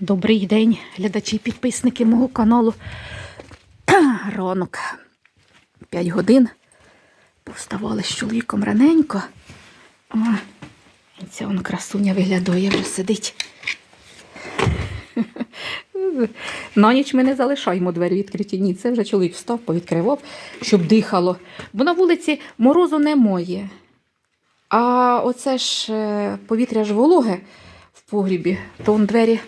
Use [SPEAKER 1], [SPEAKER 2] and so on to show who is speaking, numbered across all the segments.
[SPEAKER 1] Добрий день, глядачі і підписники мого каналу. Ранок 5 годин. Повставали з чоловіком раненько. О, ця он красуня виглядає, вже сидить. На ніч ми не залишаємо двері відкриті. Ні, це вже чоловік встав, повідкривав, щоб дихало. Бо на вулиці морозу немає. А оце ж е, повітря ж вологе в погрібі, то он двері,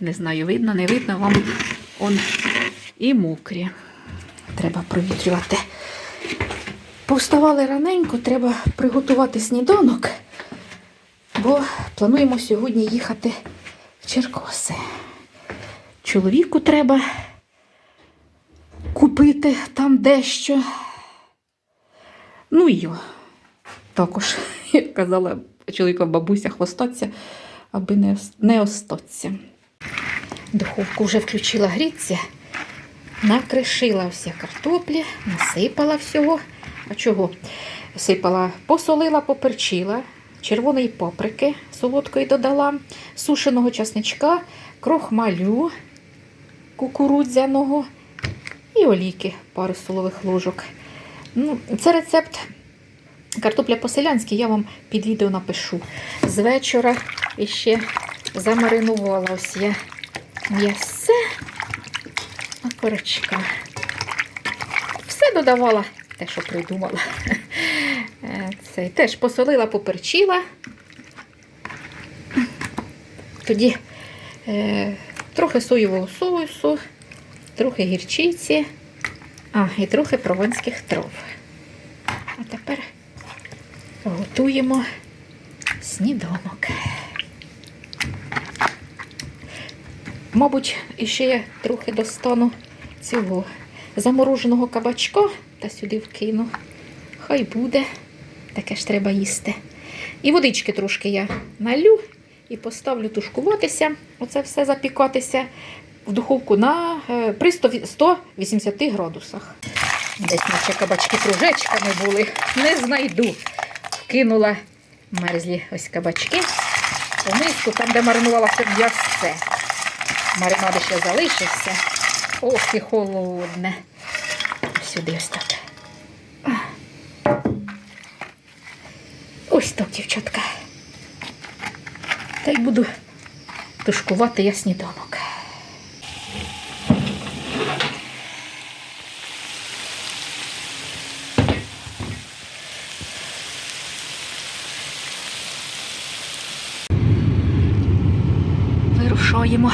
[SPEAKER 1] не знаю, видно, не видно, вам он і мокрі. Треба провітрювати. Повставали раненько, треба приготувати сніданок, бо плануємо сьогодні їхати в Черкоси. Чоловіку треба купити там дещо. Ну і також, як казала чоловіка бабуся, хвостаться, аби не, не остаться. Духовку вже включила гріться, накришила вся картоплі, насипала всього. А чого? Сипала, посолила, поперчила, червоної паприки солодкої додала, сушеного часничка, крохмалю кукурудзяного і олійки пару столових ложок. Ну, це рецепт Картопля по-селянськи я вам під відео напишу. З вечора ще замаринувала ось я м'ясе на корочка. Все додавала те, що придумала. Е, Це теж посолила, поперчила. Тоді е, трохи соєвого соусу, трохи гірчиці, а, і трохи прованських трав. А тепер готуємо сніданок. Мабуть, іще я трохи достану цього замороженого кабачка та сюди вкину. Хай буде. Таке ж треба їсти. І водички трошки я налю і поставлю тушкуватися. Оце все запікатися в духовку на, е, при 180 градусах. Десь наче кабачки кружечками були. Не знайду. Кинула мерзлі ось кабачки. У миску, там, де маринувалося м'ясце. Маринад ще залишився. Ох, і холодне. Сюди ось так. Ось так, дівчатка. Та й буду тушкувати я сніданок. Вирушаємо.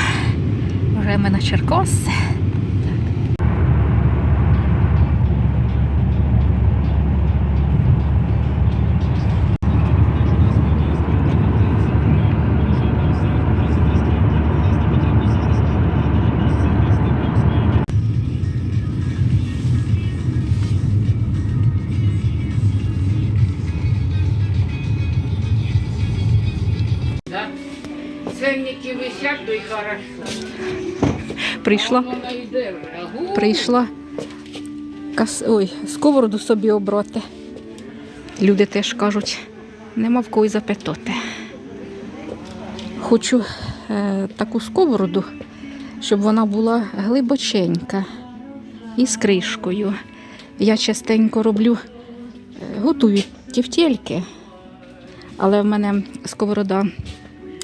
[SPEAKER 1] Ми на Черкоси.
[SPEAKER 2] Да? Ценники висять, то й хорошо.
[SPEAKER 1] Прийшла. Прийшла кас... Ой, сковороду собі обрати. Люди теж кажуть, нема в кого запитати. Хочу е, таку сковороду, щоб вона була глибоченька і з кришкою. Я частенько роблю, е, готую тівтєльки, але в мене сковорода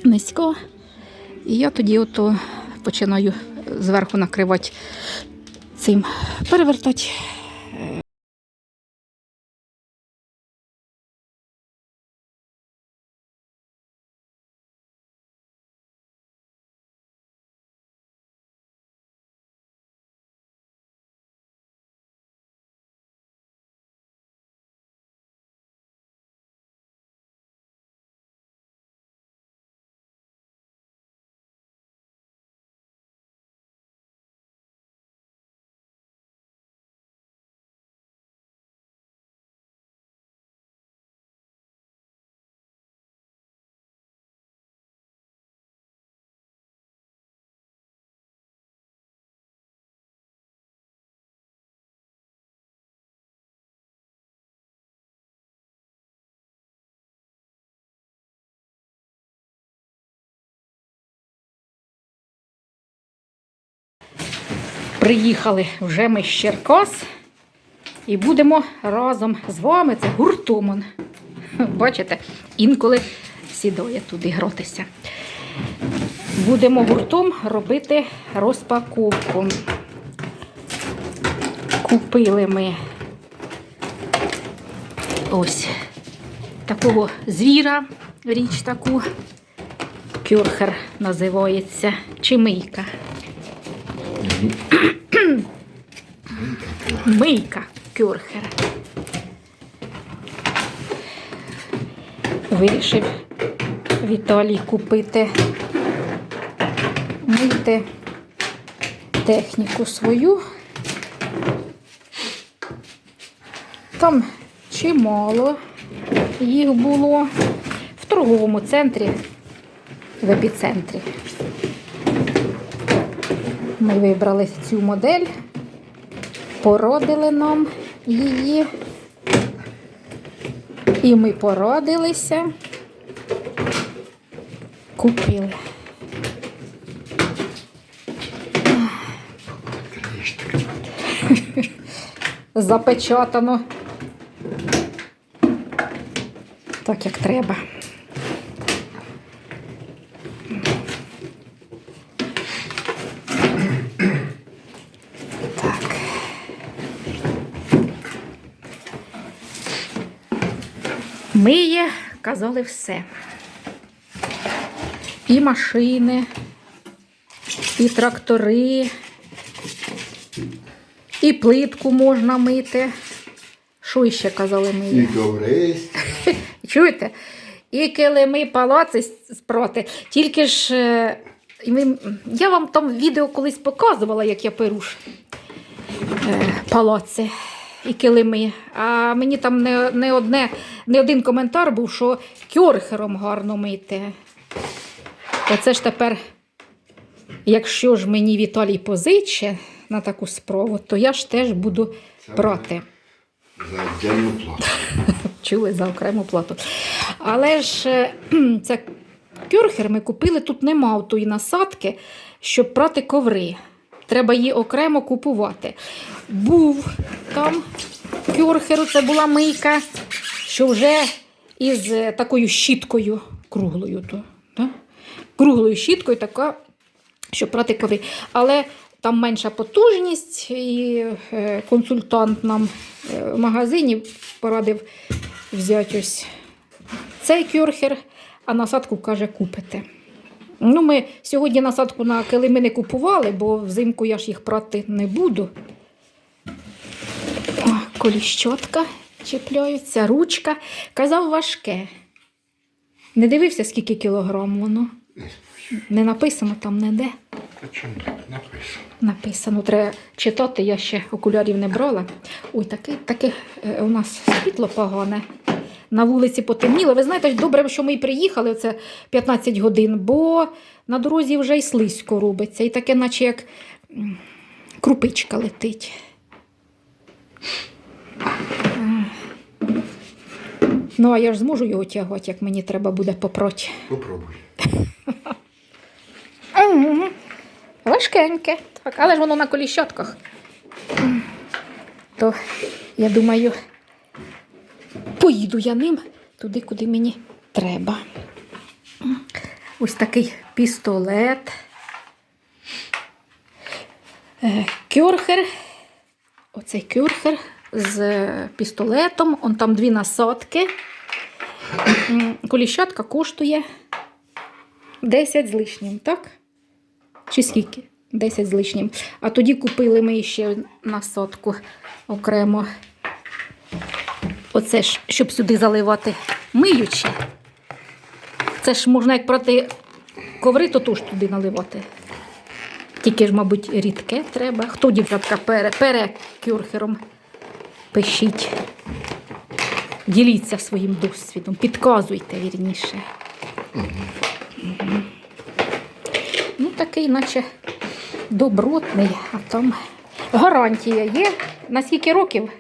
[SPEAKER 1] низько, і я тоді ото починаю зверху накривати цим перевертати Приїхали вже ми з Черкас і будемо разом з вами, це гуртом. Бачите, інколи сідає туди гратися. Будемо гуртом робити розпаковку. Купили ми ось такого звіра, річ таку. Кюрхер називається, чи мийка. Мийка кюрхер. Вирішив Віталій купити мити техніку свою. Там чимало їх було в торговому центрі, в епіцентрі. Ми вибрали цю модель, порадили нам її. І ми порадилися, купили. Запечатано. Так, як треба. Миє, казали все. І машини, і трактори, і плитку можна мити. Що іще казали
[SPEAKER 3] І
[SPEAKER 1] миє? Чуєте? І килими палаци спроти. Тільки ж е, я вам там відео колись показувала, як я перу ж, е, палаци і килими. А мені там не, не, одне, не один коментар був, що кьорхером гарно мити. Оце ж тепер, якщо ж мені Віталій позиче на таку справу, то я ж теж буду
[SPEAKER 3] Це
[SPEAKER 1] брати.
[SPEAKER 3] За отдельну плату.
[SPEAKER 1] Чули за окрему плату. Але ж е, це кюрхер ми купили, тут нема тої насадки, щоб прати коври. Треба її окремо купувати. Був там кюрхеру, це була мийка, що вже із е, такою щіткою круглою. То, да? Круглою щіткою така, щоб прати коври. Але там менша потужність, і е, консультант нам е, в магазині порадив взяти ось цей кюрхер, а насадку каже, купите. Ну, ми сьогодні насадку на килими не купували, бо взимку я ж їх прати не буду. О, коліщотка чіпляються, ручка. Казав важке. Не дивився, скільки кілограм воно. Не написано там ніде.
[SPEAKER 3] А чому так написано?
[SPEAKER 1] Написано, треба читати, я ще окулярів не брала. Ой, таке, таке е, у нас світло погане. На вулиці потемніло. Ви знаєте, добре, що ми приїхали, оце 15 годин, бо на дорозі вже й слизько робиться. І таке, наче як крупичка летить. Ну, а я ж зможу його тягати, як мені треба буде попроти.
[SPEAKER 3] Попробуй.
[SPEAKER 1] Важкеньке. Так, але ж воно на коліщатках. То, я думаю, поїду я ним туди, куди мені треба. Ось такий пістолет. Е, Кюрхер. Оцей кюрхер з пістолетом. Он там дві насадки. Коліщатка коштує 10 з лишнім, так? Чи скільки? 10 з лишнім. А тоді купили ми ще на сотку окремо. Оце ж, щоб сюди заливати миюче. Це ж можна як проти коври, то теж туди наливати. Тільки ж, мабуть, рідке треба. Хто дівчатка пере, пере кюрхером? Пишіть. Діліться своїм досвідом, підказуйте вірніше. Ну, такий, наче добротний, а там гарантія є. На скільки років?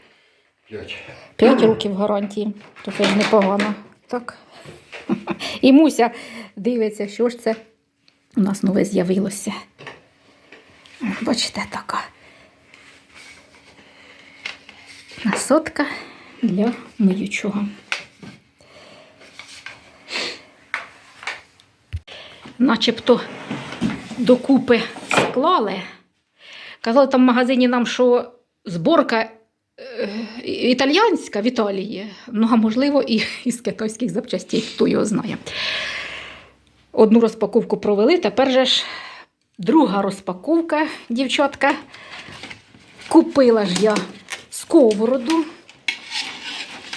[SPEAKER 3] П'ять.
[SPEAKER 1] П'ять років гарантії. То це ж непогано. Так. І Муся дивиться, що ж це у нас нове з'явилося. Бачите, така Насотка для миючого. Начебто докупи склали. Казали там в магазині нам, що зборка е, італіянська в Італії, ну а можливо і із китайських запчастей, хто його знає. Одну розпаковку провели, тепер же ж друга розпаковка, дівчатка. Купила ж я сковороду.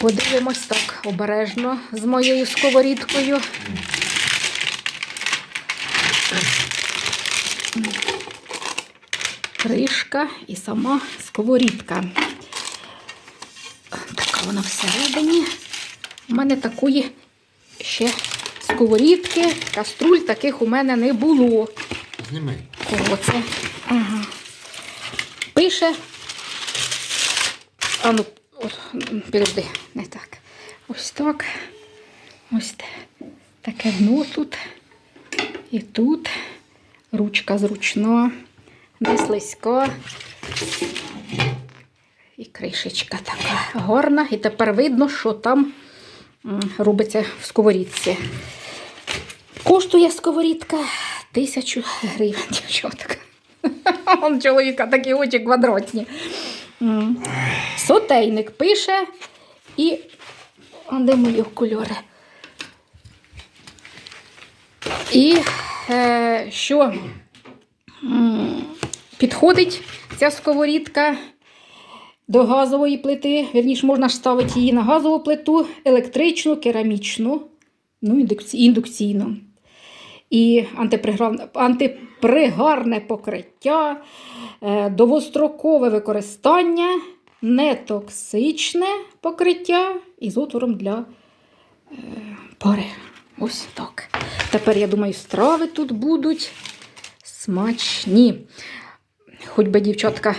[SPEAKER 1] Подивимось так обережно з моєю сковорідкою. Кришка і сама сковорідка. Така вона всередині. У мене такої ще сковорідки, каструль таких у мене не було.
[SPEAKER 3] Знімай.
[SPEAKER 1] Кого це? Ага. Пише. А ну, от, підожди, не так. Ось так. Ось таке дно тут. І тут. Ручка зручна, не слизька. І кришечка така гарна. І тепер видно, що там робиться в сковорідці. Коштує сковорідка тисячу гривень, дівчатка. Чоловіка такі очі квадратні. Сотейник пише і. А де мої окуляри? І е, що підходить ця сковорідка до газової плити. Вірніше, можна ж ставити її на газову плиту, електричну, керамічну, ну, індукційну. І антипригарне, покриття, е, довгострокове використання, нетоксичне покриття із отвором для е, пари. Ось так. Тепер, я думаю, страви тут будуть смачні. Хоч би, дівчатка,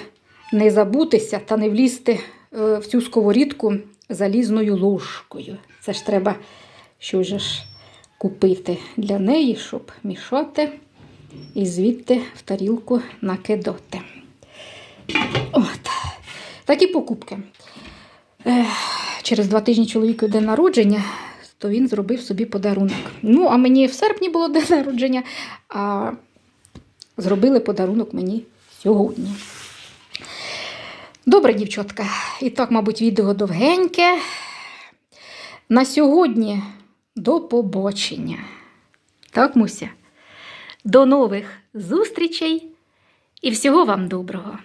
[SPEAKER 1] не забутися та не влізти е, в цю сковорідку залізною ложкою. Це ж треба що ж купити для неї, щоб мішати і звідти в тарілку накидати. От. Такі покупки. Через два тижні чоловіку день народження, то він зробив собі подарунок. Ну, а мені в серпні було день народження, а зробили подарунок мені сьогодні. Добре, дівчатка. І так, мабуть, відео довгеньке. На сьогодні до побачення. Так, Муся? До нових зустрічей і всього вам доброго!